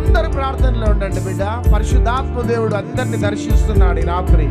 అందరు ప్రార్థనలో ఉండండి బిడ్డ. పరిశుద్ధాత్మ దేవుడు అందరిని దర్శిస్తున్నాడు ఈ రాత్రి.